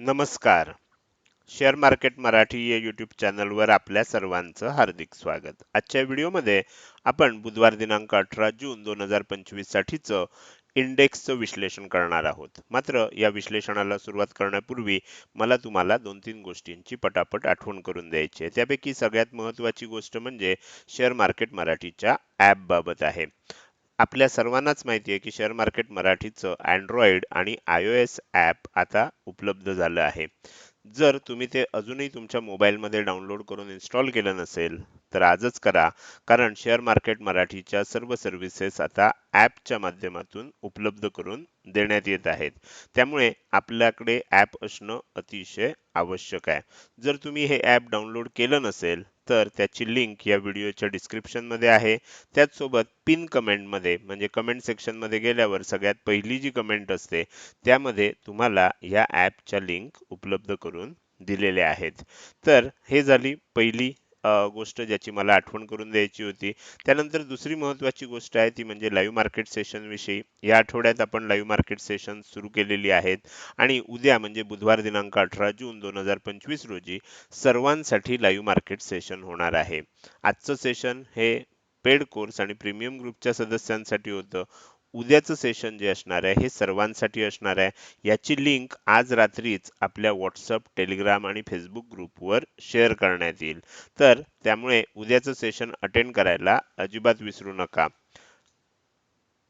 नमस्कार. Share market Marathi या YouTube चॅनलवर आपल्या सर्वांचं हार्दिक स्वागत. आजच्या व्हिडिओमध्ये आपण बुधवार दिनांक अठरा जून दोन हजार पंचवीस साठीचं इंडेक्सचं विश्लेषण करणार आहोत. मात्र या विश्लेषणाला सुरुवात करण्यापूर्वी मला तुम्हाला दोन तीन गोष्टींची पटापट आठवण करून द्यायची आहे. त्यापैकी सगळ्यात महत्त्वाची गोष्ट म्हणजे शेअर मार्केट मराठीच्या ॲपबाबत आहे. आपल्या सर्वांनाच माहिती आहे की शेअर मार्केट मराठीचं अँड्रॉइड आणि आय ओ एस ॲप आता उपलब्ध झालं आहे. जर तुम्ही ते अजूनही तुमच्या मोबाईलमध्ये डाउनलोड करून इन्स्टॉल केलं नसेल तर आजच करा कारण शेअर मार्केट मराठीच्या सर्व सर्व्हिसेस आता ॲपच्या माध्यमातून उपलब्ध करून देण्यात येत आहेत. त्यामुळे आपल्याकडे ॲप असणं अतिशय आवश्यक आहे. जर तुम्ही हे ॲप डाउनलोड केलं नसेल तर त्याची लिंक या व्हिडिओच्या डिस्क्रिप्शनमध्ये आहे. त्याचसोबत पिन कमेंटमध्ये म्हणजे कमेंट सेक्शनमध्ये गेल्यावर सगळ्यात पहिली जी कमेंट असते त्यामध्ये तुम्हाला या ॲपच्या लिंक उपलब्ध करून दिलेल्या आहेत. तर हे झाली पहिली गोष्ट ज्याची मला आठवण करून द्यायची होती. त्यानंतर दुसरी महत्त्वाची गोष्ट आहे ती म्हणजे लाईव्ह मार्केट सेशन विषयी. या आठवड्यात आपण लाईव्ह मार्केट सेशन सुरू केलेली आहेत आणि उद्या म्हणजे बुधवार दिनांक अठरा जून दोन हजार पंचवीस रोजी सर्वांसाठी लाईव्ह मार्केट सेशन होणार आहे. आजचं सेशन हे पेड कोर्स आणि प्रीमियम ग्रुपच्या सदस्यांसाठी होतं. उद्याचं सेशन जे असणार आहे हे सर्वांसाठी असणार आहे. याची लिंक आज रात्रीच आपल्या व्हॉट्सअप टेलिग्राम आणि फेसबुक ग्रुपवर शेअर करण्यात येईल. तर त्यामुळे उद्याचं सेशन अटेंड करायला अजिबात विसरू नका.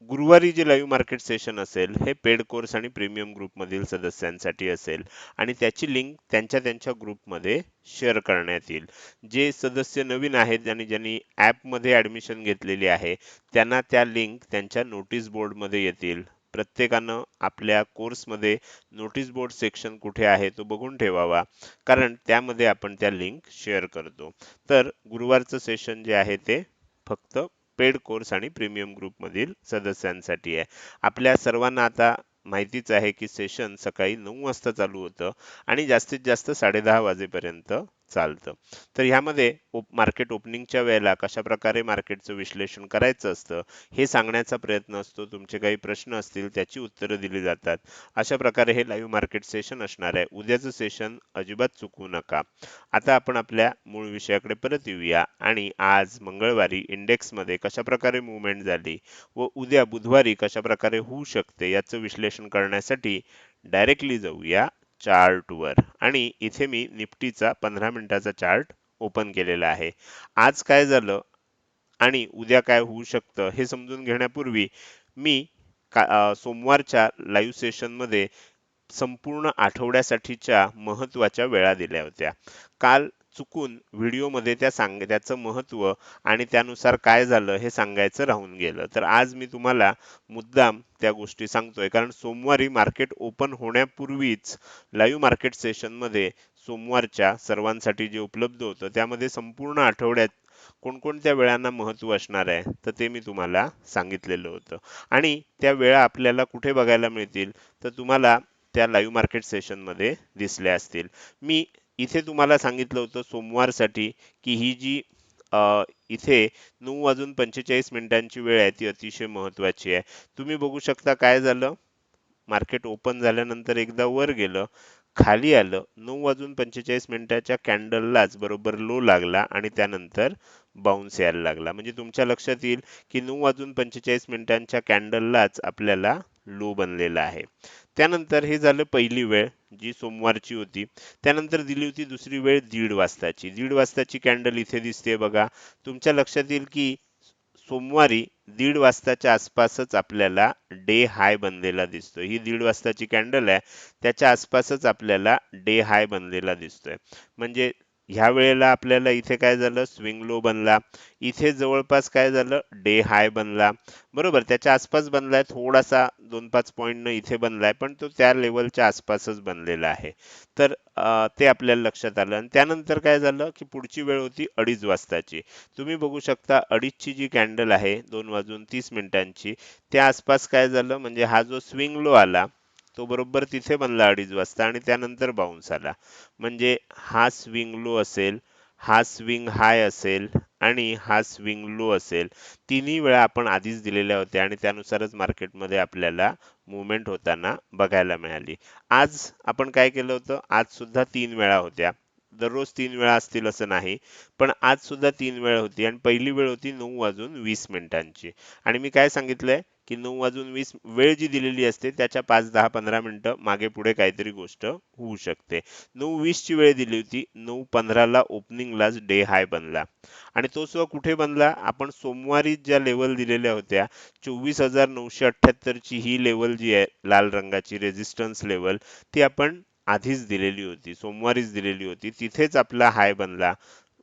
गुरुवारी जे लाईव्ह मार्केट सेशन असेल हे पेड कोर्स आणि प्रीमियम ग्रुपमधील सदस्यांसाठी असेल आणि त्याची लिंक त्यांच्या त्यांच्या ग्रुपमध्ये शेअर करण्यात येईल. जे सदस्य नवीन आहेत आणि ज्यांनी ॲपमध्ये ॲडमिशन घेतलेली आहे त्यांना त्या लिंक त्यांच्या नोटीस बोर्डमध्ये येतील. प्रत्येकानं आपल्या कोर्समध्ये नोटीस बोर्ड सेक्शन कुठे आहे तो बघून ठेवावा कारण त्यामध्ये आपण त्या लिंक शेअर करतो. तर गुरुवारचं सेशन जे आहे ते फक्त पेड कोर्स आणि प्रीमियम ग्रुपमधील सदस्यांसाठी आहे. आपल्या सर्वांना आता माहितीच आहे की सेशन सकाळी नऊ वाजता चालू होतं आणि जास्तीत जास्त साडेदहा वाजेपर्यंत चालतं. तर ह्यामध्ये मार्केट ओपनिंगच्या वेळेला कशा प्रकारे मार्केटचं विश्लेषण करायचं असतं हे सांगण्याचा प्रयत्न असतो. तुमचे काही प्रश्न असतील त्याची उत्तरं दिली जातात. अशा प्रकारे हे लाईव्ह मार्केट सेशन असणार आहे. उद्याचं सेशन अजिबात चुकवू नका. आता आपण आपल्या मूळ विषयाकडे परत येऊया. आणि आज मंगळवारी इंडेक्समध्ये कशा प्रकारे मुवमेंट झाली व उद्या बुधवारी कशा प्रकारे होऊ शकते याचं विश्लेषण करण्यासाठी डायरेक्टली जाऊया. चार्टवर आणि इथे मी निफ्टीचा पंधरा मिनिटाचा चार्ट ओपन केलेला आहे. आज काय झालं आणि उद्या काय होऊ शकतं हे समजून घेण्यापूर्वी मी का सोमवारच्या लाईव्ह सेशनमध्ये संपूर्ण आठवड्यासाठीच्या महत्त्वाच्या वेळा दिल्या होत्या. काल चुकून व्हिडिओमध्ये त्या सांग त्याचं महत्त्व आणि त्यानुसार काय झालं हे सांगायचं राहून गेलं. तर आज मी तुम्हाला मुद्दाम त्या गोष्टी सांगतोय. कारण सोमवारी मार्केट ओपन होण्यापूर्वीच लाईव्ह मार्केट सेशनमध्ये सोमवारच्या सर्वांसाठी जे उपलब्ध होतं त्यामध्ये संपूर्ण आठवड्यात कोणकोणत्या वेळांना महत्त्व असणार आहे तर ते मी तुम्हाला सांगितलेलं होतं. आणि त्या वेळा आपल्याला कुठे बघायला मिळतील तर तुम्हाला त्या लाईव्ह मार्केट सेशनमध्ये दिसल्या असतील. मी इथे तुम्हाला सांगितलं होतं सोमवारसाठी की ही जी इथे नऊ वाजून पंचेचाळीस मिनिटांची वेळ आहे ती अतिशय महत्वाची आहे. तुम्ही बघू शकता काय झालं? मार्केट ओपन झाल्यानंतर एकदा वर गेलं खाली आलं नऊ वाजून पंचेचाळीस मिनिटाच्या कॅन्डललाच बरोबर लो लागला आणि त्यानंतर बाउन्स यायला लागला. म्हणजे तुमच्या लक्षात येईल की नऊ वाजून पंचेचाळीस मिनिटांच्या कॅन्डललाच आपल्याला लो बनलेला आहे. त्यानंतर हे झालं पहिली वेळ जी सोमवारची होती. त्यानंतर दिली होती दुसरी वेळ दीड वाजताची. दीड वाजताची कॅन्डल इथे दिसते बघा. तुमच्या लक्षात येईल की सोमवारी दीड वाजताच्या आसपासच आपल्याला डे हाय बनलेला दिसतोय. ही दीड वाजताची कॅन्डल आहे. त्याच्या आसपासच आपल्याला डे हाय बनलेला दिसतोय. म्हणजे ह्या वेळेला आपल्याला इथे काय झालं? स्विंग लो बनला. इथे जवळपास काय झालं? डे हाय बनला. बरोबर त्याच्या आसपास बनलाय. थोडासा दोन पाच पॉईंटनं इथे बनलाय पण तो त्या लेवलच्या आसपासच बनलेला आहे. तर ते आपल्याला लक्षात आलं. आणि त्यानंतर काय झालं की पुढची वेळ होती अडीच वाजताची. तुम्ही बघू शकता अडीचची जी कॅन्डल आहे दोन वाजून तीस मिनिटांची त्या आसपास काय झालं? म्हणजे हा जो स्विंग लो आला तो बरोबर तिथे बनला अडीच वाजता आणि त्यानंतर बाउन्स आला. म्हणजे हा स्विंग लो असेल हा स्विंग हाय असेल आणि हा स्विंग लो असेल. तिन्ही वेळा आपण आधीच दिलेल्या होत्या आणि त्यानुसारच मार्केटमध्ये आपल्याला मुवमेंट होताना बघायला मिळाली. आज आपण काय केलं होतं? आज सुद्धा तीन वेळा होत्या. दररोज तीन वेळा असतील असं नाही पण आज सुद्धा तीन वेळ होती आणि पहिली वेळ होती नऊ वाजून वीस मिनिटांची. आणि मी काय सांगितलंय? की नऊ वाजून वीस वेळ जी दिलेली असते त्याच्या पाच दहा पंधरा मिनिटं मागे पुढे काहीतरी गोष्ट होऊ शकते. नऊ वीस ची वेळ दिली होती नऊ पंधराला ओपनिंगलाच डे हाय बनला. आणि तो सुद्धा कुठे बनला? आपण सोमवारी ज्या लेवल दिलेल्या होत्या चोवीस हजार नऊशे अठ्ठ्याहत्तरची ही लेवल जी आहे लाल रंगाची रेझिस्टन्स लेवल ती आपण आधीच दिलेली होती सोमवारीच दिलेली होती. तिथेच आपला हाय बनला.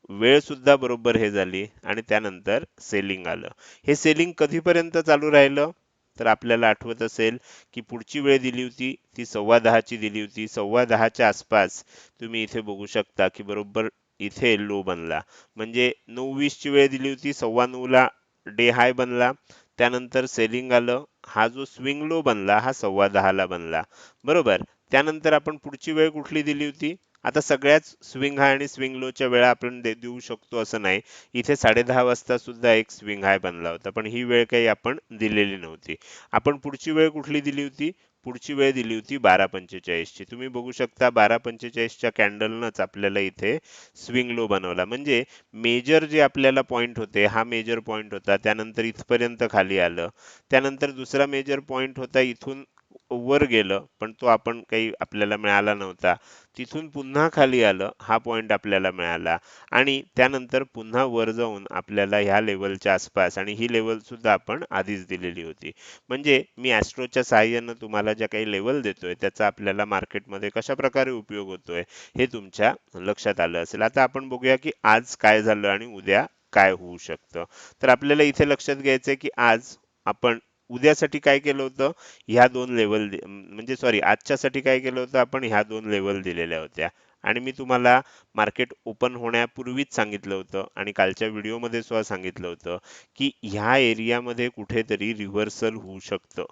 वेळ सुद्धा बरोबर हे झाली आणि त्यानंतर सेलिंग आलं. हे सेलिंग कधीपर्यंत चालू राहिलं? तर आपल्याला आठवत असेल की पुढची वेळ दिली होती ती सव्वा दहाची दिली होती. सव्वा दहाच्या आसपास तुम्ही इथे बघू शकता की बरोबर इथे लो बनला. म्हणजे नऊ वीसची वेळ दिली होती सव्वा नऊला डे हाय बनला. त्यानंतर सेलिंग आलं. हा जो स्विंग लो बनला हा सव्वा दहाला बनला. बरोबर? त्यानंतर आपण पुढची वेळ कुठली दिली होती? आता सगळ्याच स्विंग हाय आणि स्विंग लोच्या वेळा आपण दे- देऊ शकतो असं नाही. इथे साडे दहा वाजता सुद्धा एक स्विंग हाय बनला होता पण ही वेळ काही आपण दिलेली नव्हती. आपण पुढची वेळ कुठली दिली होती? पुढची वेळ दिली होती बारा पंचेचाळीसची. तुम्ही बघू शकता बारा पंचेचाळीसच्या कॅन्डलनंच आपल्याला इथे स्विंग लो बनवला. म्हणजे मेजर जे आपल्याला पॉईंट होते हा मेजर पॉइंट होता त्यानंतर इथपर्यंत खाली आलं. त्यानंतर दुसरा मेजर पॉइंट होता इथून वर गेलं पण तो आपण काही आपल्याला मिळाला नव्हता. तिथून पुन्हा खाली आलं हा पॉईंट आपल्याला मिळाला. आणि त्यानंतर पुन्हा वर जाऊन आपल्याला ह्या लेवलच्या आसपास आणि ही लेवल सुद्धा आपण आधीच दिलेली होती. म्हणजे मी ॲस्ट्रोच्या साहाय्यानं तुम्हाला ज्या काही लेवल देतोय त्याचा आपल्याला मार्केटमध्ये कशा प्रकारे उपयोग होतोय हे तुमच्या लक्षात आलं असेल. आता आपण बघूया की आज काय झालं आणि उद्या काय होऊ शकतं. तर आपल्याला इथे लक्षात घ्यायचंय की आज आपण उद्यासाठी काय केलं होतं? ह्या दोन लेवल म्हणजे सॉरी आजच्यासाठी काय केलं होतं आपण? ह्या दोन लेवल दिलेल्या होत्या. आणि मी तुम्हाला मार्केट ओपन होण्यापूर्वीच सांगितलं होतं आणि कालच्या व्हिडिओमध्ये सुद्धा सांगितलं होतं की ह्या एरियामध्ये कुठेतरी रिव्हर्सल होऊ शकतं.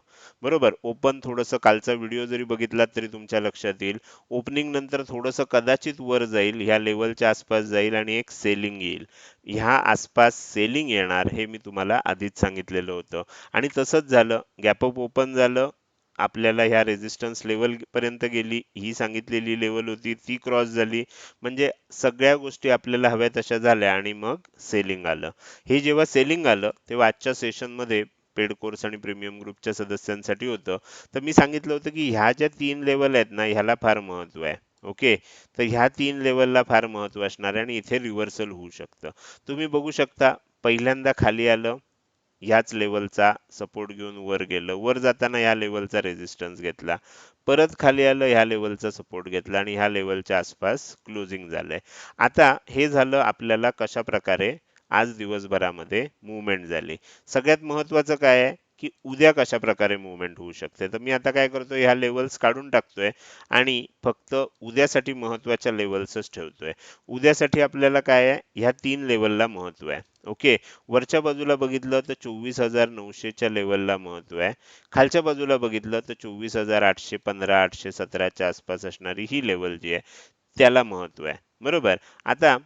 बरोबर? ओपन थोडंसं कालचा व्हिडिओ जरी बघितलात तरी तुमच्या लक्षात येईल. ओपनिंग नंतर थोडंसं कदाचित वर जाईल ह्या लेवलच्या आसपास जाईल आणि एक सेलिंग येईल. ह्या आसपास सेलिंग येणार हे मी तुम्हाला आधीच सांगितलेलं होतं. आणि तसंच झालं. गॅपअप ओपन झालं. आपल्याला ह्या रेझिस्टन्स लेवल पर्यंत गेली. ही सांगितलेली लेवल होती ती क्रॉस झाली. म्हणजे सगळ्या गोष्टी आपल्याला हव्या तशा झाल्या आणि मग सेलिंग आलं. हे जेव्हा सेलिंग आलं तेव्हा आजच्या सेशनमध्ये पेड कोर्स आणि प्रीमियम ग्रुपच्या सदस्यांसाठी होतं. तर मी सांगितलं होतं की ह्या ज्या तीन लेवल आहेत ना ह्याला फार महत्त्व आहे. ओके? तर ह्या तीन लेवलला फार महत्त्व असणार आहे आणि इथे रिव्हर्सल होऊ शकतं. तुम्ही बघू शकता पहिल्यांदा खाली आलं ह्याच लेवलचा सपोर्ट घेऊन वर गेलं. वर जाताना ह्या लेवलचा रेझिस्टन्स घेतला. परत खाली आलं ह्या लेवलचा सपोर्ट घेतला आणि ह्या लेवलच्या आसपास क्लोजिंग झालंय. आता हे झालं आपल्याला कशा प्रकारे आज दिवसभरामध्ये मुवमेंट झाली. सगळ्यात महत्वाचं काय आहे? की उद्या कशा प्रकारे मुवमेंट होऊ शकते. तर मी आता काय करतोय ह्या लेवल्स काढून टाकतोय आणि फक्त उद्यासाठी महत्त्वाच्या लेवल्सच ठेवतोय. उद्यासाठी आपल्याला काय आहे? ह्या तीन लेवलला महत्त्व आहे. ओके वरच्या बाजूला बघितलं तर चोवीस हजार नऊशेच्या लेवलला महत्त्व आहे. खालच्या बाजूला बघितलं तर चोवीस हजार आठशे पंधरा आठशे सतराच्या आसपास असणारी ही लेवल जी आहे त्याला महत्त्व आहे. बरोबर? आता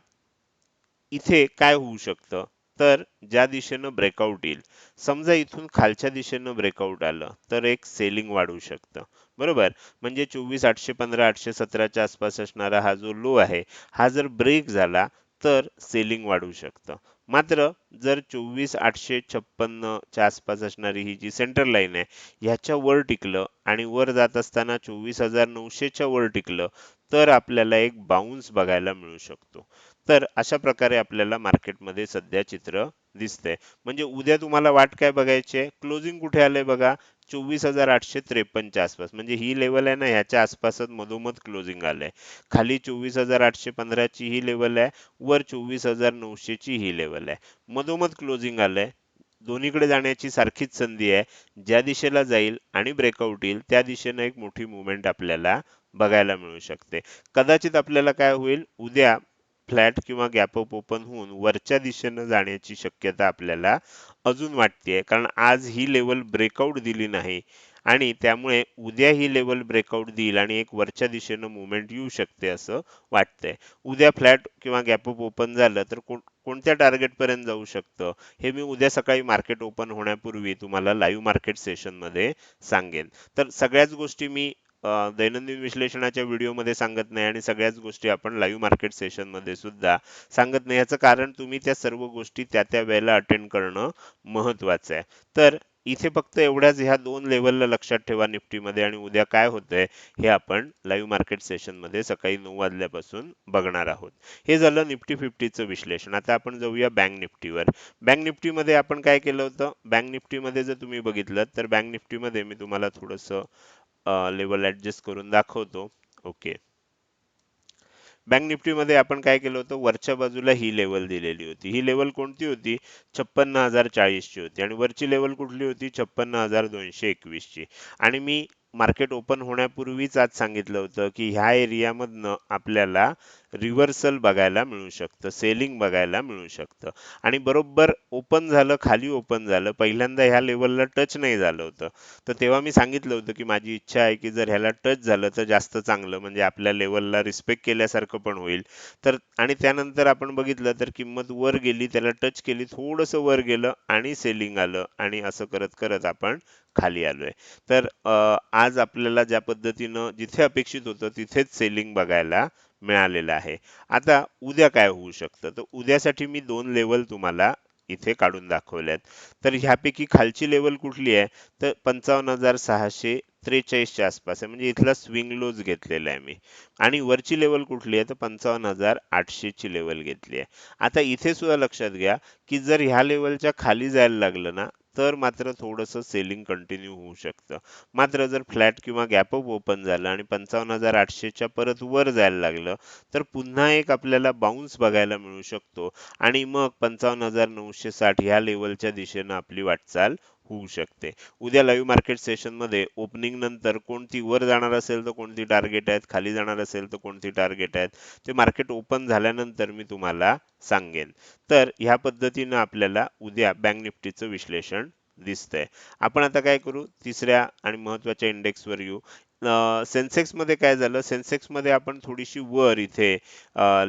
इथे काय होऊ शकतं? तर ज्या दिशेनं ब्रेकआउट येईल. समजा इथून खालच्या दिशेनं ब्रेकआउट आलं तर एक सेलिंग वाढू शकतं. बरोबर? म्हणजे चोवीस आठशे पंधरा आठशे सतराच्या आसपास असणारा हा जो लो आहे हा जर ब्रेक झाला तर सेलिंग वाढू शकतं. मात्र जर चोवीस आठशे छप्पन्नच्या आसपास असणारी ही जी सेंटर लाईन आहे ह्याच्या वर टिकलं आणि वर जात असताना चोवीस हजार नऊशेच्या वर टिकलं तर आपल्याला एक बाउन्स बघायला मिळू शकतो. तर अशा प्रकारे आपल्याला मार्केटमध्ये सध्या चित्र दिसतंय. म्हणजे उद्या तुम्हाला वाट काय बघायची आहे? क्लोजिंग कुठे आलंय बघा? चोवीस हजार आठशे त्रेपन्नच्या आसपास. म्हणजे ही लेवल आहे ना ह्याच्या आसपासच मधोमध क्लोजिंग आलंय. खाली चोवीस हजार आठशे पंधराची ही लेवल आहे वर चोवीस हजार नऊशेची ही लेवल आहे. मधोमध क्लोजिंग आलंय. दोन्हीकडे जाण्याची सारखीच संधी आहे. ज्या दिशेला जाईल आणि ब्रेकआउट येईल त्या दिशेनं एक मोठी मुवमेंट आपल्याला बघायला मिळू शकते. कदाचित आपल्याला काय होईल? उद्या फ्लॅट किंवा गॅप अप ओपन होऊन वरच्या दिशेनं जाण्याची शक्यता आपल्याला अजून वाटतेय. कारण आज ही लेवल ब्रेकआउट दिली नाही आणि त्यामुळे उद्या ही लेवल ब्रेकआउट देईल आणि एक वरच्या दिशेनं मुवमेंट येऊ शकते असं वाटतंय. उद्या फ्लॅट किंवा गॅपअप ओपन झालं तर कोण कोणत्या टार्गेटपर्यंत जाऊ शकतं? हे मी उद्या सकाळी मार्केट ओपन होण्यापूर्वी तुम्हाला लाईव्ह मार्केट सेशनमध्ये सांगेन. तर सगळ्याच गोष्टी मी दैनंदिन विश्लेषणाच्या व्हिडिओमध्ये सांगत नाही आणि सगळ्याच गोष्टी आपण लाईव्ह मार्केट सेशनमध्ये सुद्धा सांगत नाही. याचं कारण तुम्ही त्या सर्व गोष्टी त्या त्या वेळेला अटेंड करणं महत्वाचं आहे. तर इथे फक्त एवढ्याच ह्या दोन लेवलला लक्षात ठेवा निफ्टीमध्ये आणि उद्या काय होतंय हे आपण लाईव्ह मार्केट सेशनमध्ये सकाळी नऊ वाजल्यापासून बघणार आहोत. हे झालं निफ्टी फिफ्टीचं विश्लेषण. आता आपण जाऊया बँक निफ्टीवर. बँक निफ्टीमध्ये आपण काय केलं होतं? बँक निफ्टीमध्ये जर तुम्ही बघितलं तर बँक निफ्टीमध्ये मी तुम्हाला थोडंसं लेवल ऍडजस्ट करून दाखवतो. ओके बँक निफ्टीमध्ये आपण काय केलं होतं? वरच्या बाजूला ही लेवल दिलेली होती. ही लेवल कोणती होती? छप्पन्न हजार चाळीसची होती. आणि वरची लेवल कुठली होती? छप्पन्न हजार दोनशे एकवीसची. आणि मी मार्केट ओपन होण्यापूर्वीच आज सांगितलं होतं की ह्या एरियामधनं आपल्याला रिव्हर्सल बघायला मिळू शकतं सेलिंग बघायला मिळू शकतं. आणि बरोबर ओपन झालं खाली ओपन झालं पहिल्यांदा ह्या लेवलला टच नाही झालं होतं. तर तेव्हा मी सांगितलं होतं की माझी इच्छा आहे की जर ह्याला टच झालं तर जास्त चांगलं म्हणजे आपल्या लेवलला रिस्पेक्ट केल्यासारखं पण होईल. तर आणि त्यानंतर आपण बघितलं तर किंमत वर गेली त्याला टच केली थोडंसं वर गेलं आणि सेलिंग आलं आणि असं करत करत आपण खाली आलोय. तर आज आपल्याला ज्या पद्धतीनं जिथे अपेक्षित होतं तिथेच सेलिंग बघायला मिळालेलं आहे. आता उद्या काय होऊ शकतं? तर उद्यासाठी मी दोन लेवल तुम्हाला इथे काढून दाखवल्यात तर ह्यापैकी खालची लेवल कुठली आहे? तर पंचावन्न हजार सहाशे त्रेचाळीसच्या आसपास आहे. म्हणजे इथला स्विंग लोज घेतलेला आहे मी. आणि वरची लेवल कुठली आहे? तर पंचावन्न हजार आठशे ची लेवल घेतली आहे. आता इथे सुद्धा लक्षात घ्या की जर ह्या लेवलच्या खाली जायला लागलं ना तर मात्र थोडंसं सेलिंग कंटिन्यू होऊ शकतं. मात्र जर फ्लॅट किंवा गॅपअप ओपन झालं आणि पंचावन्न हजार आठशेच्या परत वर जायला लागलं तर पुन्हा एक आपल्याला बाउन्स बघायला मिळू शकतो. आणि मग पंचावन्न हजार नऊशे साठ ह्या लेवलच्या दिशेनं आपली वाटचाल होऊ शकते. उद्या लाईव्ह मार्केट सेशनमध्ये ओपनिंग नंतर कोणती वर जाणार असेल तर कोणती टार्गेट आहेत खाली जाणार असेल तर कोणती टार्गेट आहेत ते मार्केट ओपन झाल्यानंतर मी तुम्हाला सांगेन. तर ह्या पद्धतीनं आपल्याला उद्या बँक निफ्टीचं विश्लेषण दिसतंय. आपण आता काय करू? तिसऱ्या आणि महत्त्वाच्या इंडेक्सवर येऊ. सेन्सेक्समध्ये काय झालं? सेन्सेक्समध्ये आपण थोडीशी वर इथे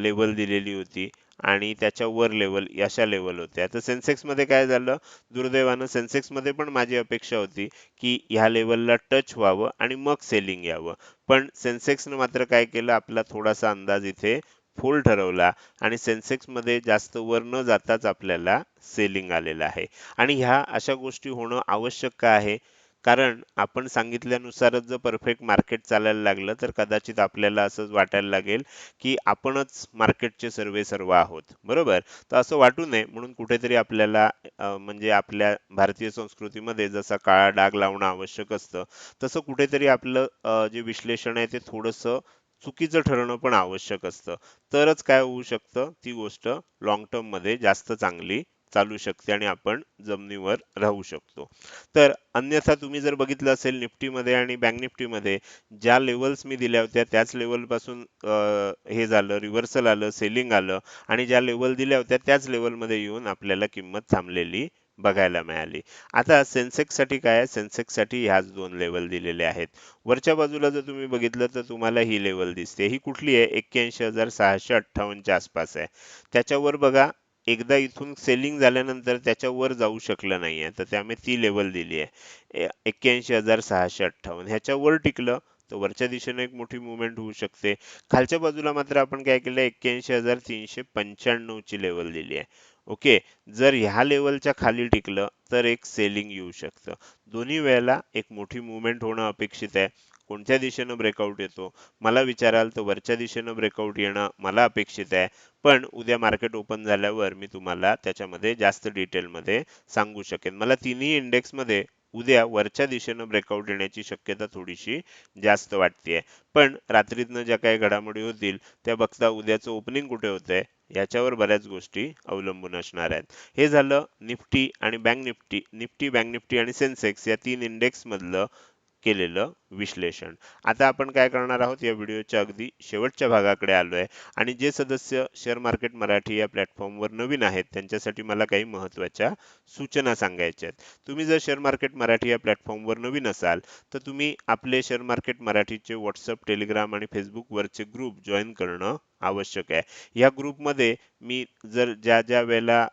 लेवल दिलेली होती. आणि त्याच्या वर लेवल अशा लेवल होत्या तर सेन्सेक्समध्ये काय झालं? दुर्दैवानं सेन्सेक्समध्ये पण माझी अपेक्षा होती की ह्या लेवलला टच व्हावं आणि मग सेलिंग यावं. पण सेन्सेक्सनं मात्र काय केलं? आपला थोडासा अंदाज इथे फोल ठरवला आणि सेन्सेक्समध्ये जास्त वर न जाताच आपल्याला सेलिंग आलेलं आहे. आणि ह्या अशा गोष्टी होणं आवश्यक का आहे? कारण आपण सांगितल्यानुसारच जर परफेक्ट मार्केट चालायला लागलं तर कदाचित आपल्याला असंच वाटायला लागेल की आपणच मार्केटचे सर्वे सर्व आहोत. बरोबर? तर असं वाटू नये. म्हणून कुठेतरी आपल्याला म्हणजे आपल्या भारतीय संस्कृतीमध्ये जसा काळा डाग लावणं आवश्यक असतं तसं कुठेतरी आपलं जे विश्लेषण आहे ते थोडंसं चुकीचं ठरणं पण आवश्यक असतं. तरच काय होऊ शकतं? ती गोष्ट लॉंग टर्ममध्ये जास्त चांगली चालू शकते आणि आपण जमिनीवर राहू शकतो. तर अन्यथा तुम्ही जर बघितलं असेल निफ्टीमध्ये आणि बँक निफ्टीमध्ये ज्या लेवल्स मी दिल्या होत्या त्याच लेवलपासून हे झालं रिव्हर्सल आलं सेलिंग आलं आणि ज्या लेवल दिल्या होत्या त्याच लेवलमध्ये येऊन आपल्याला किंमत थांबलेली बघायला मिळाली. आता सेन्सेक्ससाठी काय आहे? सेन्सेक्ससाठी ह्याच दोन लेवल दिलेले आहेत. वरच्या बाजूला जर तुम्ही बघितलं तर तुम्हाला ही लेवल दिसते. ही कुठली आहे? एक्क्याऐंशी हजार सहाशे अठ्ठावन्नच्या आसपास आहे. त्याच्यावर बघा एकदा इथून सेलिंग झाल्यानंतर त्याच्यावर जाऊ शकलं नाहीये. तर त्यामुळे ती लेवल दिली आहे. एक्क्याऐंशी हजार सहाशे अठ्ठावन्न. ह्याच्यावर टिकलं तर वरच्या दिशेने एक मोठी मुवमेंट होऊ शकते. खालच्या बाजूला मात्र आपण काय केलं एक्क्याऐंशी हजार तीनशे पंच्याण्णवची लेवल दिली आहे. ओके जर ह्या लेवलच्या खाली टिकलं तर एक सेलिंग येऊ शकतं. दोन्ही वेळेला एक मोठी मुवमेंट होणं अपेक्षित आहे. कोणत्या दिशेनं ब्रेकआउट येतो? मला विचाराल तर वरच्या दिशेनं ब्रेकआउट येणं मला अपेक्षित आहे. पण उद्या मार्केट ओपन झाल्यावर मी तुम्हाला त्याच्यामध्ये जास्त डिटेलमध्ये सांगू शकेन. मला तिन्ही इंडेक्समध्ये उद्या वरच्या दिशेनं ब्रेकआउट येण्याची शक्यता थोडीशी जास्त वाटते पण रात्रीतनं ज्या काही घडामोडी होतील त्या बघता उद्याचं ओपनिंग कुठे होतंय याच्यावर बऱ्याच गोष्टी अवलंबून असणार आहेत. हे झालं निफ्टी आणि bank Nifty. Nifty bank Nifty आणि सेन्सेक्स या तीन इंडेक्समधलं केलेलं विश्लेषण. आता आपण काय करणार आहोत? या व्हिडिओच्या अगदी शेवटच्या भागाकडे आलो आहे आणि जे सदस्य शेअर मार्केट मराठी या प्लॅटफॉर्मवर नवीन आहेत त्यांच्यासाठी मला काही महत्त्वाच्या सूचना सांगायच्या आहेत. तुम्ही जर शेअर मार्केट मराठी या प्लॅटफॉर्मवर नवीन असाल तर तुम्ही आपले शेअर मार्केट मराठीचे व्हॉट्सअप टेलिग्राम आणि फेसबुकवरचे ग्रुप जॉईन करणं आवश्यक आहे. या ग्रुपमध्ये मी जर ज्या ज्या वेळेला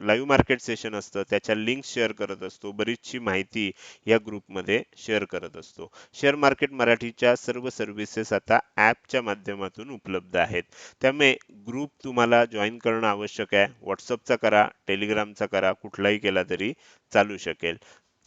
लाईव्ह मार्केट सेशन असतं त्याच्या लिंक शेअर करत असतो बरीचशी माहिती या ग्रुपमध्ये शेअर करत असतो. शेअर मार्केट मराठीच्या सर्व सर्व्हिसेस आता ॲपच्या माध्यमातून उपलब्ध आहेत. त्यामुळे ग्रुप तुम्हाला जॉईन करणं आवश्यक आहे. व्हॉट्सअपचा करा टेलिग्रामचा करा कुठलाही केला तरी चालू शकेल.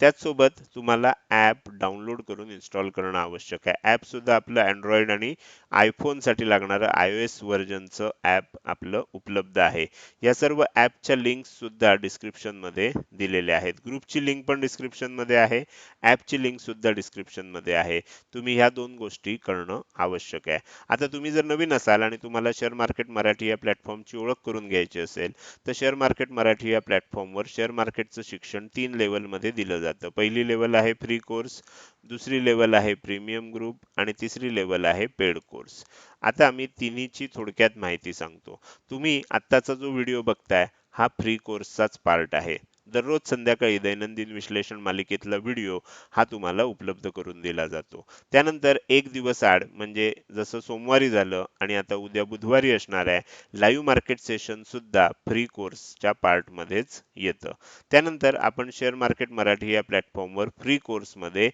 त्याचसोबत तुम्हाला ॲप डाउनलोड करून इन्स्टॉल करणं आवश्यक आहे. ॲपसुद्धा आपलं अँड्रॉइड आणि आयफोनसाठी लागणारं आय ओ एस व्हर्जनचं ॲप आपलं उपलब्ध आहे. या सर्व ॲपच्या लिंक्ससुद्धा डिस्क्रिप्शनमध्ये दिलेल्या आहेत. ग्रुपची लिंक पण डिस्क्रिप्शनमध्ये आहे. ॲपची लिंकसुद्धा डिस्क्रिप्शनमध्ये आहे. तुम्ही ह्या दोन गोष्टी करणं आवश्यक आहे. आता तुम्ही जर नवीन असाल आणि तुम्हाला शेअर मार्केट मराठी या प्लॅटफॉर्मची ओळख करून घ्यायची असेल तर शेअर मार्केट मराठी या प्लॅटफॉर्मवर शेअर मार्केटचं शिक्षण तीन लेवलमध्ये दिलं जातं. पहिली लेवल आहे फ्री कोर्स दुसरी लेवल आहे प्रीमियम ग्रुप आणि तिसरी लेवल आहे पेड कोर्स आता मी तिन्हीची थोडक्यात माहिती सांगतो. तुम्ही आत्ताचा जो व्हिडिओ बघताय हा फ्री कोर्सचाच पार्ट आहे. दररोज संध्याकाळी दैनंदिन विश्लेषण मालिकेतला व्हिडिओ हा तुम्हाला उपलब्ध करून दिला जातो. त्यानंतर एक दिवस आड म्हणजे जसं सोमवारी झालं आणि आता उद्या बुधवारी असणार आहे लाईव्ह मार्केट सेशन सुद्धा फ्री कोर्सच्या पार्टमध्येच येतं. त्यानंतर आपण शेअर मार्केट मराठी या प्लॅटफॉर्मवर फ्री कोर्समध्ये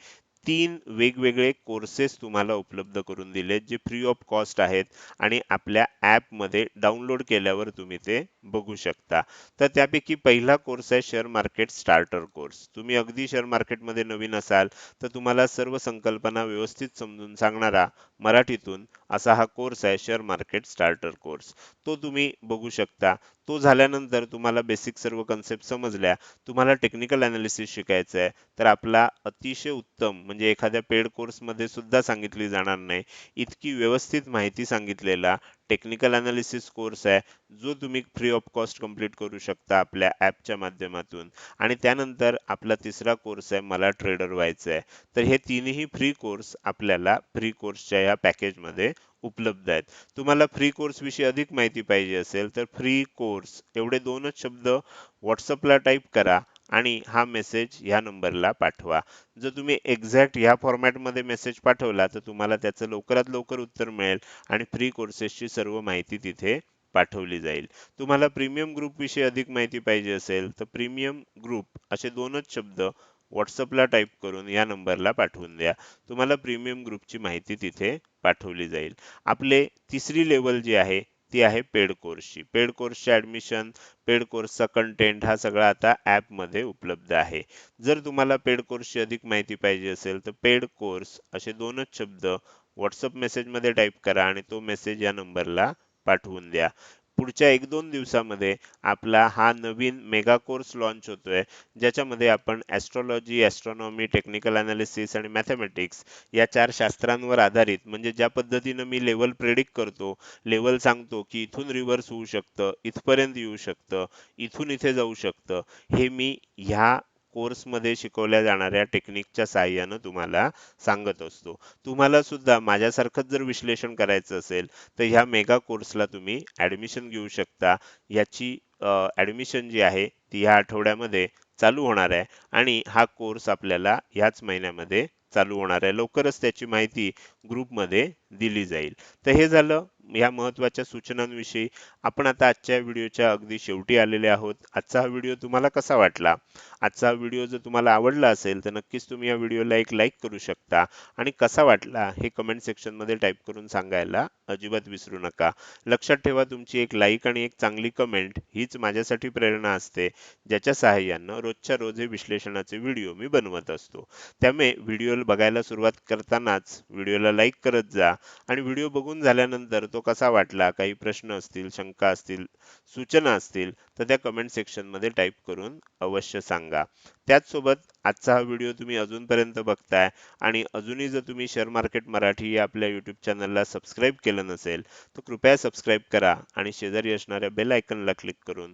तीन वेगवेगळे कोर्सेस तुम्हाला उपलब्ध करून दिलेत जे फ्री ऑफ कॉस्ट आहेत आणि आपल्या ॲपमध्ये डाउनलोड केल्यावर तुम्ही ते बघू शकता. तर त्यापैकी पहिला कोर्स आहे शेअर मार्केट स्टार्टर कोर्स तुम्ही अगदी शेअर मार्केटमध्ये नवीन असाल तर तुम्हाला सर्व संकल्पना व्यवस्थित समजून सांगणारा मराठीतून असा हा कोर्स आहे शेअर मार्केट स्टार्टर कोर्स तो तुम्ही बघू शकता. तो झाल्यानंतर तुम्हाला बेसिक सर्व कन्सेप्ट समजल्या. तुम्हाला टेक्निकल अनालिसिस शिकायचं आहे तर आपला अतिशय उत्तम म्हणजे एखाद्या पेड कोर्समध्ये सुद्धा सांगितली जाणार नाही. इतकी व्यवस्थित माहिती सांगितलेला टेक्निकल अनालिसिस कोर्स आहे जो तुम्ही फ्री ऑफ कॉस्ट कंप्लीट करू शकता आपल्या ॲपच्या माध्यमातून. आणि त्यानंतर आपला तिसरा कोर्स आहे मला ट्रेडर व्हायचं आहे तर हे तिन्ही फ्री कोर्स आपल्याला फ्री कोर्सच्या या पॅकेजमध्ये उपलब्ध आहेत. तुम्हाला फ्री कोर्स विषयी अधिक माहिती पाहिजे असेल तर फ्री कोर्स एवढे दोनच शब्द व्हॉट्सअपला टाईप करा. आणि हा मेसेज ह्या नंबरला पाठवा. जर तुम्ही एक्झॅक्ट ह्या फॉर्मॅटमध्ये मेसेज पाठवला तर तुम्हाला त्याचं लवकरात लवकर उत्तर मिळेल आणि फ्री कोर्सेसची सर्व माहिती तिथे पाठवली जाईल. तुम्हाला प्रीमियम ग्रुपविषयी अधिक माहिती पाहिजे असेल तर प्रीमियम ग्रुप असे दोनच शब्द व्हॉट्सअपला टाईप करून या नंबरला पाठवून द्या. तुम्हाला प्रीमियम ग्रुपची माहिती तिथे पाठवली जाईल. आपले तिसरी लेवल जी आहे ती आहे पेड कोर्सची पेड कोर्सचे ऍडमिशन पेड कोर्सचा कंटेंट हा सगळा आता ॲपमध्ये उपलब्ध आहे. जर तुम्हाला पेड कोर्सची अधिक माहिती पाहिजे असेल तर पेड कोर्स असे दोनच शब्द व्हॉट्सअप मेसेजमध्ये टाईप करा आणि तो मेसेज या नंबरला पाठवून द्या. पुढच्या एक दोन दिवसामध्ये आपला हा नवीन मेगा कोर्स लॉन्च होतोय. ज्याच्यामध्ये आपण ॲस्ट्रॉलॉजी ॲस्ट्रॉनॉमी टेक्निकल अनालिसिस आणि मॅथमॅटिक्स या चार शास्त्रांवर आधारित म्हणजे ज्या पद्धतीनं मी लेवल प्रेडिक्ट करतो लेवल सांगतो की इथून रिव्हर्स होऊ शकतं इथपर्यंत येऊ शकतं इथून इथे जाऊ शकतं हे मी ह्या कोर्समध्ये शिकवल्या जाणाऱ्या टेक्निकच्या साहाय्यानं तुम्हाला सांगत असतो. तुम्हाला सुद्धा माझ्यासारखंच जर विश्लेषण करायचं असेल तर ह्या मेगा कोर्सला तुम्ही ॲडमिशन घेऊ शकता. याची ॲडमिशन जी आहे ती ह्या आठवड्यामध्ये चालू होणार आहे आणि हा कोर्स आपल्याला ह्याच महिन्यामध्ये चालू होणार आहे. लवकरच त्याची माहिती ग्रुपमध्ये दिली जाईल. तर हे झालं. या महत्त्वाच्या सूचनांविषयी आपण आता आजच्या व्हिडिओच्या अगदी शेवटी आलेले आहोत. आजचा हा व्हिडिओ तुम्हाला कसा वाटला? आजचा हा व्हिडिओ जर तुम्हाला आवडला असेल तर नक्कीच तुम्ही या व्हिडिओला एक लाईक करू शकता. आणि कसा वाटला हे कमेंट सेक्शनमध्ये टाईप करून सांगायला अजिबात विसरू नका. लक्षात ठेवा तुमची एक लाईक आणि एक चांगली कमेंट हीच माझ्यासाठी प्रेरणा असते ज्याच्या सहाय्यानं रोजच्या रोज हे विश्लेषणाचे व्हिडिओ मी बनवत असतो. त्यामुळे व्हिडिओ बघायला सुरुवात करतानाच व्हिडिओला लाईक करत जा आणि व्हिडिओ बघून झाल्यानंतर तो कसा वाटला? काही प्रश्न असतील शंका असतील सूचना असतील तर त्या कमेंट सेक्शनमध्ये टाईप करून अवश्य सांगा. त्याचसोबत आजचा हा व्हिडिओ तुम्ही अजूनपर्यंत बघताय आणि अजूनही जर तुम्ही शेअर मार्केट मराठी या आपल्या यूट्यूब चॅनलला सबस्क्राईब केलं नसेल तर कृपया सबस्क्राईब करा आणि शेजारी असणाऱ्या बेल आयकनला क्लिक करून